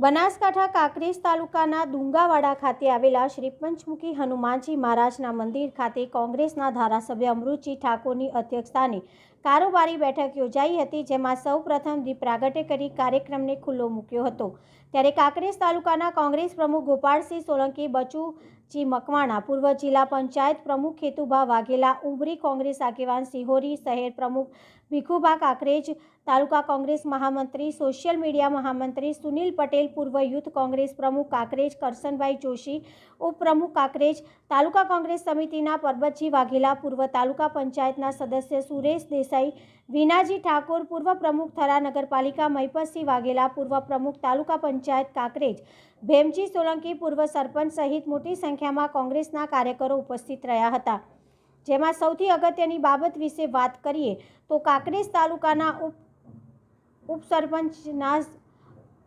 બનાસકાંઠા કાંકરેજ તાલુકાના દુંગાવાડા ખાતે આવેલા શ્રી પંચમુખી હનુમાનજી મહારાજના મંદિર ખાતે કોંગ્રેસના ધારાસભ્ય અમૃતજી ઠાકોરની અધ્યક્ષતાને કારોબારી બેઠક યોજાઈ હતી, જેમાં સૌ પ્રથમ દીપ પ્રાગટ્ય કરી કાર્યક્રમને ખુલ્લો મૂક્યો હતો. ત્યારે કાંકરેજ તાલુકાના કોંગ્રેસ પ્રમુખ ગોપાળસિંહ સોલંકી બચુજી મકવાણા, પૂર્વ જિલ્લા પંચાયત પ્રમુખ ખેતુભા વાઘેલા, ઉમરી કોંગ્રેસ આગેવાન સિહોરી, શહેર પ્રમુખ ભીખુભા કાંકરેજ, તાલુકા કોંગ્રેસ મહામંત્રી, સોશિયલ મીડિયા મહામંત્રી સુનિલ પટેલ, પૂર્વ યુથ કોંગ્રેસ પ્રમુખ કાકરેજ કરસનભાઈ જોશી ઉપપ્રમુખ કાકરેજ, તાલુકા કોંગ્રેસ સમિતિના પરબતજી વાઘેલા, પૂર્વ તાલુકા પંચાયતના સદસ્ય સુરેશ દેસાઈ વિનાજી ઠાકોર પૂર્વ પ્રમુખ થરા નગરપાલિકા મહિપતસિંહ વાઘેલા પૂર્વ પ્રમુખ તાલુકા પંચાયત કાંકરેજ. ભેમજી સોલંકી પૂર્વ સરપંચ સહિત મોટી સંખ્યામાં કોંગ્રેસના કાર્યકરો ઉપસ્થિત રહ્યા હતા. જેમાં સૌથી અગત્યની બાબત વિશે વાત કરીએ તો કાંકરેજ તાલુકાના ઉપ, ઉપસરપંચના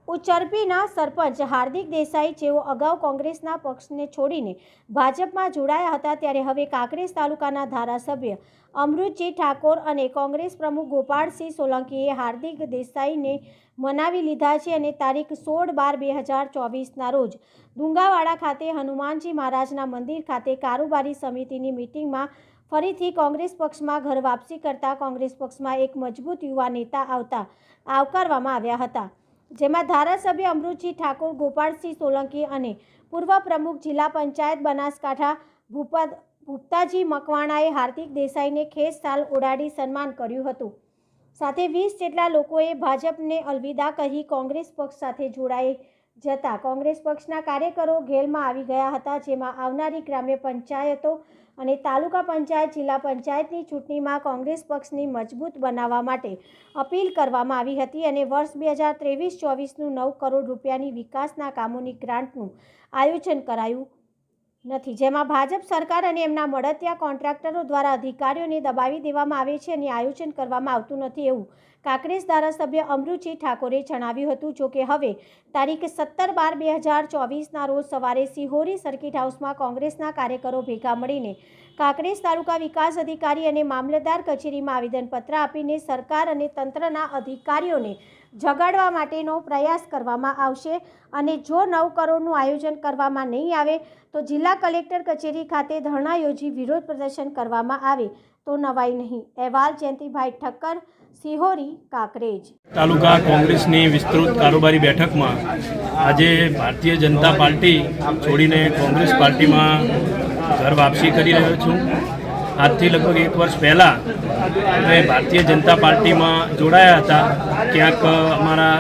ઉચરપીના સરપંચ હાર્દિક દેસાઈ જેઓ અગાઉ કોંગ્રેસના પક્ષને છોડીને ભાજપમાં જોડાયા હતા ત્યારે હવે કાંકરેજ તાલુકાના ધારાસભ્ય અમૃતજી ઠાકોર અને કોંગ્રેસ પ્રમુખ ગોપાળસિંહ સોલંકીએ હાર્દિક દેસાઈને મનાવી લીધા છે અને તારીખ સોળ બાર બે હજાર ચોવીસના રોજ ડુંગાવાડા ખાતે હનુમાનજી મહારાજના મંદિર ખાતે કારોબારી સમિતિની મિટિંગમાં ફરીથી કોંગ્રેસ પક્ષમાં ઘર વાપસી કરતા કોંગ્રેસ પક્ષમાં એક મજબૂત યુવા નેતા આવતા આવકારવામાં આવ્યા હતા. જેમાં ધારાસભ્ય અમૃતજી ઠાકોર, ગોપાળસિંહ સોલંકી અને પૂર્વ પ્રમુખ જિલ્લા પંચાયત બનાસકાંઠા ભૂપત, ભૂપતાજી મકવાણાએ હાર્દિક દેસાઈને ખેસ સાલ ઓડાડી સન્માન કર્યું હતું. સાથે વીસ જેટલા લોકોએ ભાજપને અલવિદા કહી કોંગ્રેસ પક્ષ સાથે જોડાઈ જતા કોંગ્રેસ પક્ષના કાર્યકરો ઘેલમાં આવી ગયા હતા, જેમાં આવનારી ગ્રામ્ય પંચાયતો અને તાલુકા પંચાયત, જિલ્લા પંચાયતની ચૂંટણીમાં કોંગ્રેસ પક્ષની મજબૂત બનાવવા માટે અપીલ કરવામાં આવી હતી અને વર્ષ બે હજાર ત્રેવીસ ચોવીસનું નવ કરોડ રૂપિયાની વિકાસના કામોની ગ્રાન્ટનું આયોજન કરાયું નથી. જેમાં ભાજપ સરકાર અને એમના મળતિયા કોન્ટ્રાક્ટરો દ્વારા અધિકારીઓને દબાવી દેવામાં આવે છે અને આયોજન કરવામાં આવતું નથી એવું કાંકરેજ ધારાસભ્ય અમૃતજી ઠાકોરે જણાવ્યું હતું. જોકે હવે તારીખ સત્તર બાર બે હજાર ચોવીસના રોજ સવારે સિહોરી સર્કિટ હાઉસમાં કોંગ્રેસના કાર્યકરો ભેગા મળીને કાંકરેજ તાલુકા વિકાસ અધિકારી અને મામલતદાર કચેરીમાં આવેદનપત્ર આપીને સરકાર અને તંત્રના અધિકારીઓને જગાડવા માટેનો પ્રયાસ કરવામાં આવશે અને જો નવ કરોડનું આયોજન કરવામાં નહીં આવે, તો જિલ્લા કલેક્ટર કચેરી ખાતે ધરણા યોજી વિરોધ પ્રદર્શન કરવામાં આવે, તો નવાઈ નહીં. અહેવાલ જયંતિભાઈ ઠક્કર, સિહોરી, કાંકરેજ. તાલુકા કોંગ્રેસની વિસ્તૃત કારોબારી બેઠકમાં આજે ભારતીય જનતા પાર્ટી છોડીને કોંગ્રેસ પાર્ટીમાં ઘર વાપસી કરી રહ્યો છું. આજથી લગભગ એક વર્ષ પહેલાં અમે ભારતીય જનતા પાર્ટીમાં જોડાયા હતા. ક્યાંક અમારા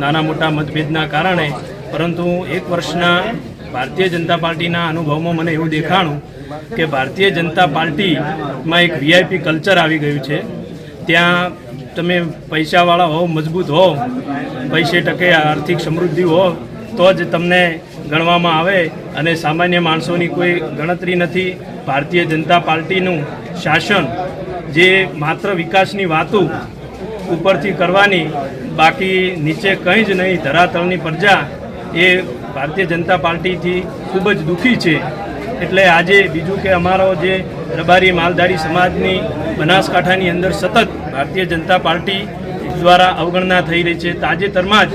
નાના મોટા મતભેદના કારણે, પરંતુ એક વર્ષના ભારતીય જનતા પાર્ટીના અનુભવમાં મને એવું દેખાણું કે ભારતીય જનતા પાર્ટીમાં એક વીઆઈપી કલ્ચર આવી ગયું છે. ત્યાં તમે પૈસાવાળા હો મજબૂત હો પૈસે ટકે આર્થિક સમૃદ્ધિ હો તો જ તમને ગણવામાં આવે અને સામાન્ય માણસોની કોઈ ગણતરી નથી. ભારતીય જનતા પાર્ટીનું શાસન જે માત્ર વિકાસની વાતો ઉપરથી કરવાની, બાકી નીચે કંઈ જ નહીં, ધરાતળની પ્રજા એ ભારતીય જનતા પાર્ટીથી ખૂબ જ દુઃખી છે. એટલે આજે બીજું કે અમારો જે રબારી માલધારી સમાજની બનાસકાંઠાની અંદર સતત ભારતીય જનતા પાર્ટી દ્વારા અવગણના થઈ રહી છે. તાજેતરમાં જ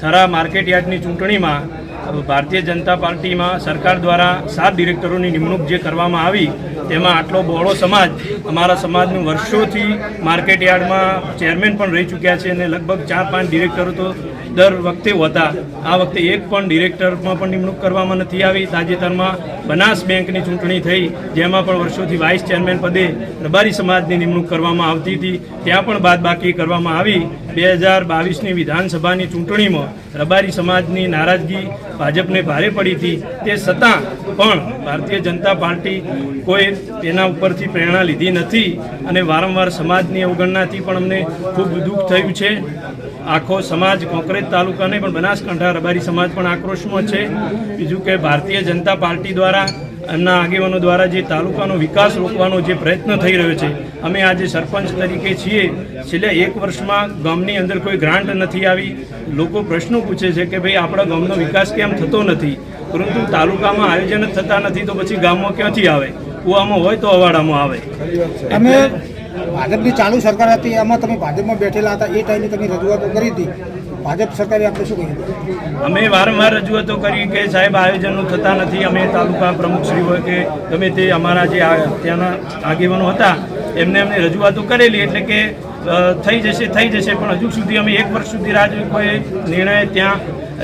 થરા માર્કેટ યાર્ડની ચૂંટણીમાં ભારતીય જનતા પાર્ટીમાં સરકાર દ્વારા સાત ડિરેક્ટરોની નિમણૂક જે કરવામાં આવી, તેમાં આટલો બહોળો સમાજ અમારા સમાજનું વર્ષોથી માર્કેટ યાર્ડમાં ચેરમેન પણ રહી ચૂક્યા છે અને લગભગ ચાર પાંચ ડિરેક્ટરો તો દર વખતે હતા. આ વખતે એક પણ ડિરેક્ટરમાં પણ નિમણૂક કરવામાં નથી આવી. તાજેતરમાં બનાસ બેંકની ચૂંટણી થઈ, જેમાં પણ વર્ષોથી વાઇસ ચેરમેન પદે રબારી સમાજની નિમણૂક કરવામાં આવતી હતી. ત્યાં પણ બાદબાકી કરવામાં આવી. બે હજાર બાવીસની વિધાનસભાની ચૂંટણીમાં રબારી સમાજની નારાજગી ભાજપને ભારે પડી હતી. તે છતાં પણ ભારતીય જનતા પાર્ટી કોઈ તેના ઉપરથી પ્રેરણા લીધી નથી અને વારંવાર સમાજની અવગણનાથી પણ અમને ખૂબ દુઃખ થયું છે. આખો સમાજ કોંકરેજ તાલુકાને પણ બનાસકાંઠા રબારી સમાજ પણ આક્રોશમાં છે. બીજું કે ભારતીય જનતા પાર્ટી દ્વારા એમના આગેવાનો દ્વારા જે તાલુકાનો વિકાસ રોકવાનો જે પ્રયત્ન થઈ રહ્યો છે, અમે આજે સરપંચ તરીકે છીએ. છેલ્લે એક વર્ષમાં ગામની અંદર કોઈ ગ્રાન્ટ નથી આવી. લોકો પ્રશ્નો પૂછે છે કે ભાઈ, આપણા ગામનો વિકાસ કેમ થતો નથી? પરંતુ તાલુકામાં આયોજન જ થતા નથી તો પછી ગામમાં ક્યાંથી આવે? કુવામાં હોય તો અવાડામાં આવે. અમે ભાજપની ચાલુ સરકાર હતી, એમાં તમે ભાજપમાં બેઠેલા હતા, એ ટાઈમે તમે રજૂઆતો કરી હતી. ભાજપ સરકારે આપણે શું કહ્યું? અમે વારંવાર રજૂઆતો કરી કે સાહેબ આયોજનો થતા નથી. અમે તાલુકા પ્રમુખશ્રી હોય કે ગમે તે અમારા જે આ ત્યાંના આગેવાનો હતા એમને અમને રજૂઆતો કરેલી. એટલે કે થઈ જશે થઈ જશે. પણ હજુ સુધી અમે એક વર્ષ સુધી રાહ જોઈ કોઈ નિર્ણય ત્યાં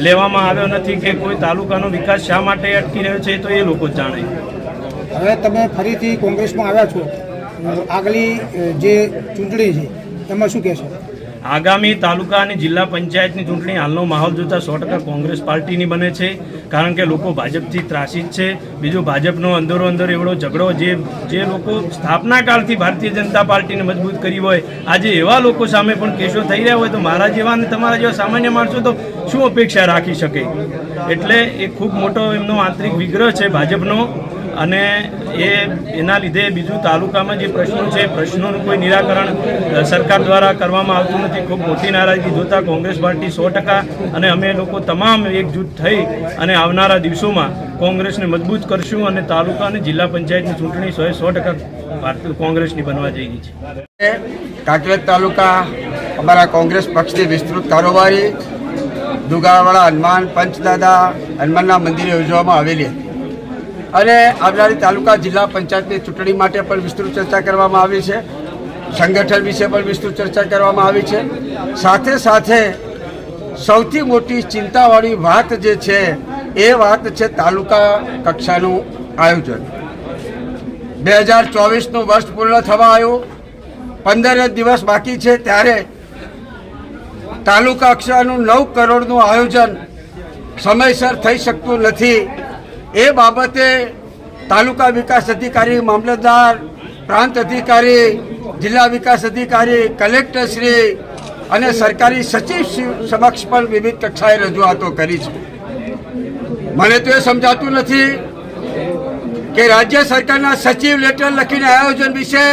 લેવામાં આવ્યો નથી કે કોઈ તાલુકાનો વિકાસ શા માટે અટકી રહ્યો છે તો એ લોકો જાણે. હવે તમે ફરીથી કોંગ્રેસમાં આવ્યા છો. આગલી જે ચૂંટણી છે એમાં શું કહેશો? આગામી તાલુકા અને જિલ્લા પંચાયતની ચૂંટણી હાલનો માહોલ જોતા સો ટકા કોંગ્રેસ પાર્ટીની બને છે. કારણ કે લોકો ભાજપથી ત્રાસિત છે. બીજું ભાજપનો અંદરો અંદર એવડો ઝઘડો જે જે લોકો સ્થાપના કાળથી ભારતીય જનતા પાર્ટીને મજબૂત કરી હોય, આજે એવા લોકો સામે પણ કેસો થઈ રહ્યા હોય તો મારા જેવા અને તમારા જેવા સામાન્ય માણસો તો શું અપેક્ષા રાખી શકે? એટલે એ ખૂબ મોટો એમનો આંતરિક વિગ્રહ છે ભાજપનો. અને એ એના લીધે બીજું તાલુકામાં જે પ્રશ્નો છે, પ્રશ્નોનું કોઈ નિરાકરણ સરકાર દ્વારા કરવામાં આવતું નથી. ખૂબ મોટી નારાજગી. જોતા કોંગ્રેસ પાર્ટી સો અને અમે લોકો તમામ એકજૂટ થઈ અને આવનારા દિવસોમાં કોંગ્રેસને મજબૂત કરશું અને તાલુકા અને જિલ્લા પંચાયતની ચૂંટણી સો સો ટકા કોંગ્રેસની બનવા જઈ રહી છે કાંકરેજ તાલુકા અમારા કોંગ્રેસ પક્ષની વિસ્તૃત કારોબારી દુગાવાળા હનુમાન પંચદાદા હનુમાનના મંદિરે યોજવામાં આવેલી હતી. અને આવનારી તાલુકા જિલ્લા પંચાયતની ચૂંટણી માટે પણ વિસ્તૃત ચર્ચા કરવામાં આવી છે. સંગઠન વિશે પણ વિસ્તૃત ચર્ચા કરવામાં આવી છે. સાથે સાથે સૌથી મોટી ચિંતાવાળી વાત જે છે, એ વાત છે તાલુકા કક્ષાનું આયોજન. બે હજાર ચોવીસનું વર્ષ પૂર્ણ થવા આવ્યું. પંદર દિવસ બાકી છે ત્યારે તાલુકા કક્ષાનું નવ કરોડનું આયોજન સમયસર થઈ શકતું નથી. એ બાબતે તાલુકા વિકાસ અધિકારી, મામલતદાર, પ્રાંત અધિકારી, જિલ્લા વિકાસ અધિકારી કલેક્ટરશ્રી અને સરકારી સચિવ સમક્ષ પણ વિવિધ કક્ષાએ રજૂઆતો કરી છે. મને તો એ સમજાતું નથી કે રાજ્ય સરકારના સચિવ લેટર લખીને આયોજન વિશે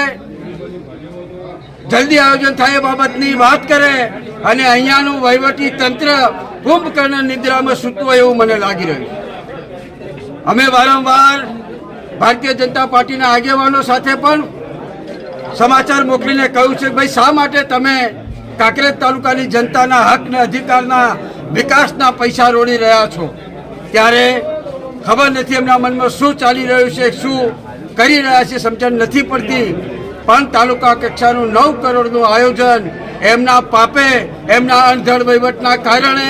જલ્દી આયોજન થાય એ બાબતની વાત કરે અને અહીંયાનું વહીવટી તંત્ર કુંભકર્ણ નિદ્રામાં સૂતું એવું મને લાગી રહ્યું અમે વારંવાર ભારતીય જનતા પાર્ટીના આગેવાનો સાથે પણ સમાચાર મોકલીને કહ્યું છે ભાઈ શા માટે તમે કાંકરેજ તાલુકાની જનતાના હક ને અધિકારના વિકાસના પૈસા રોડી રહ્યા છો? ત્યારે ખબર નથી એમના મનમાં શું ચાલી રહ્યું છે, શું કરી રહ્યા છે સમજણ નથી પડતી. પણ તાલુકા કક્ષાનું નવ કરોડનું આયોજન એમના પાપે, એમના અણધડ વહીવટના કારણે,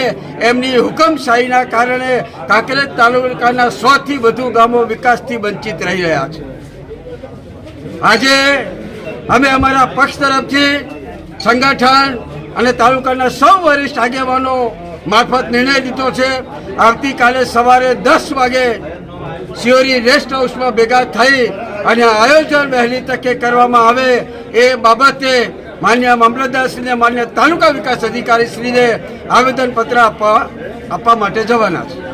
એમની હુકમશાહીના કારણે કાંકરેજ તાલુકાના સોથી વધુ ગામો વિકાસથી વંચિત રહી રહ્યા છે. આજે અમે અમારા પક્ષ તરફથી સંગઠન અને તાલુકાના સૌ વરિષ્ઠ આગેવાનો મારફત નિર્ણય લીધો છે. આવતીકાલે સવારે દસ વાગે સિયોરી રેસ્ટ હાઉસમાં ભેગા થઈ અને આયોજન વહેલી તકે કરવામાં આવે એ બાબતે માન્ય મામલતદારશ્રીને, માન્ય તાલુકા વિકાસ અધિકારીશ્રીને આવેદનપત્ર આપવા આપવા માટે જવાના છે.